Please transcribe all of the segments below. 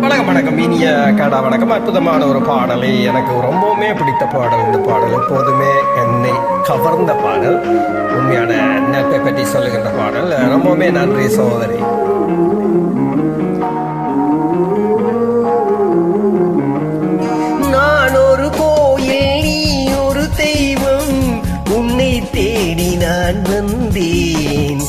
வணக்கம் வணக்கம். இனிய கடா வணக்கம். அற்புதமான ஒரு பாடலை எனக்கு ரொம்பவுமே பிடித்த பாடல். இந்த பாடல் எப்போதுமே என்னை கவர்ந்த பாடல். உண்மையான நட்பை பற்றி சொல்லுகின்ற பாடல். ரொம்பவுமே நன்றி சோதனை நான் ஒரு கோயில் நீ ஒரு தெய்வம். உன்னை தேடி நான் வந்தேன்.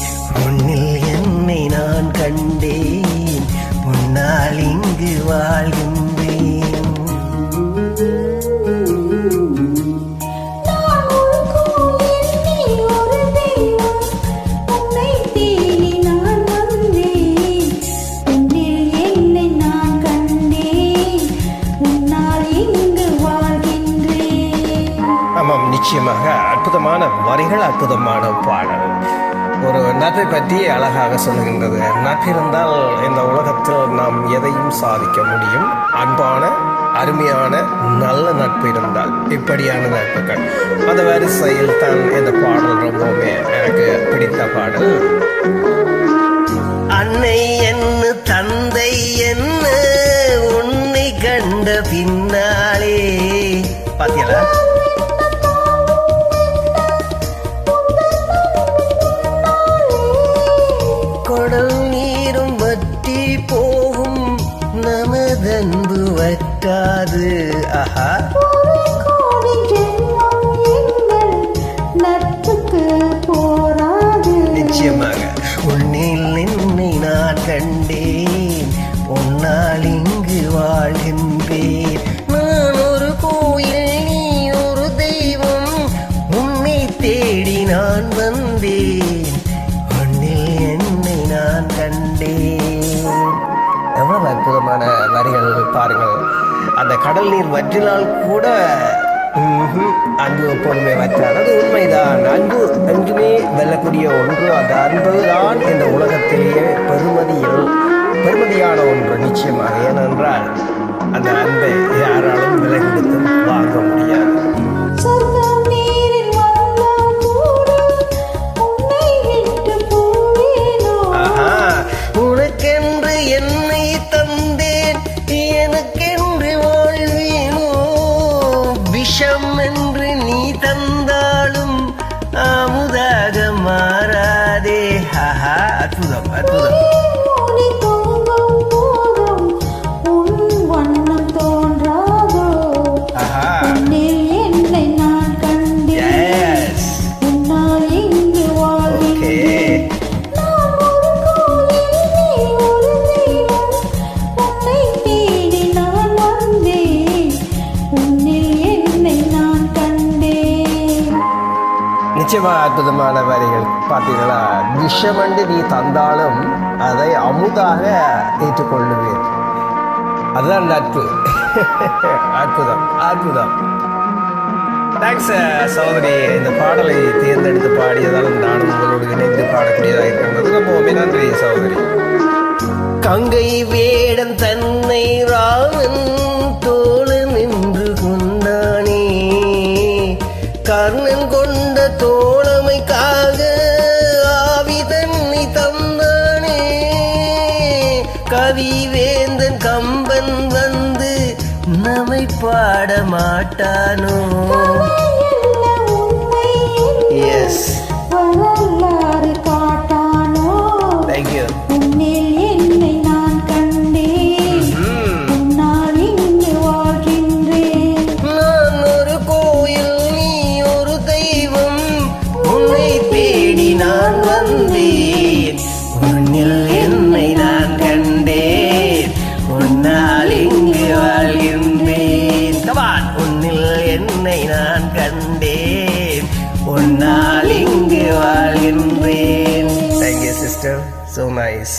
உன்னில் உன்னை நான் கண்டேன். உன்னால் இங்கு வாழ்கின்றேன். நிச்சயமாக அற்புதமான வரிகள் அற்புதமான பாடல். ஒரு நட்பை பற்றி அழகாக சொல்லுகின்றது. நட்பு இருந்தால் இந்த உலகத்தில் நாம் எதையும் சாதிக்க முடியும். அன்பான அருமையான நல்ல நட்பு இருந்தால் இப்படியான நட்புகள். அந்த வரிசையில் தான் இந்த பாடல் ரொம்பவுமே எனக்கு பிடித்த பாடல். அன்னை என்ன நமதன்பு வற்றாது ஆஹா. கடல் நீர் வற்றினால் கூட அங்கு அன்பு எப்பொழுதுமே வற்றாது அது உண்மைதான். அன்பு என்றுமே வெல்லக்கூடிய ஒன்று அந்த அன்பு தான் இந்த உலகத்திலேயே பெருமதியில் பெருமதியான ஒன்று நிச்சயமாக. ஏனென்றால் அந்த அன்பை யாராலும் விலை கொடுத்து வாங்க முடியாது. ஆஹா, அற்புதம் அற்புதம் மூடி நிச்சயமா அற்புதமான வரிகள் பார்த்தீங்களா விஷமண்டு நீ தந்தாலும் அதை அமுதாக ஏற்றுக்கொள்ளுவேன். அதுதான் நட்பு. அற்புதம் அற்புதம். தேங்க்ஸ் சகோதரி இந்த பாடலை தேர்ந்தெடுத்து பாடியதால் நானும் உங்களோடு இணைந்து பாடக்கூடியதாக இருக்கின்றது ரொம்பவுமே நன்றி சகோதரி கங்கை வேடன் தன்னை ராமன் கவிவேந்தன் கம்பன் வந்து நம்மை பாட மாட்டானோ? எஸ் காட்டானோ? தேங்க்யூ உன்னால் இங்கு வாழ்கின்றேன். Thank you sister so nice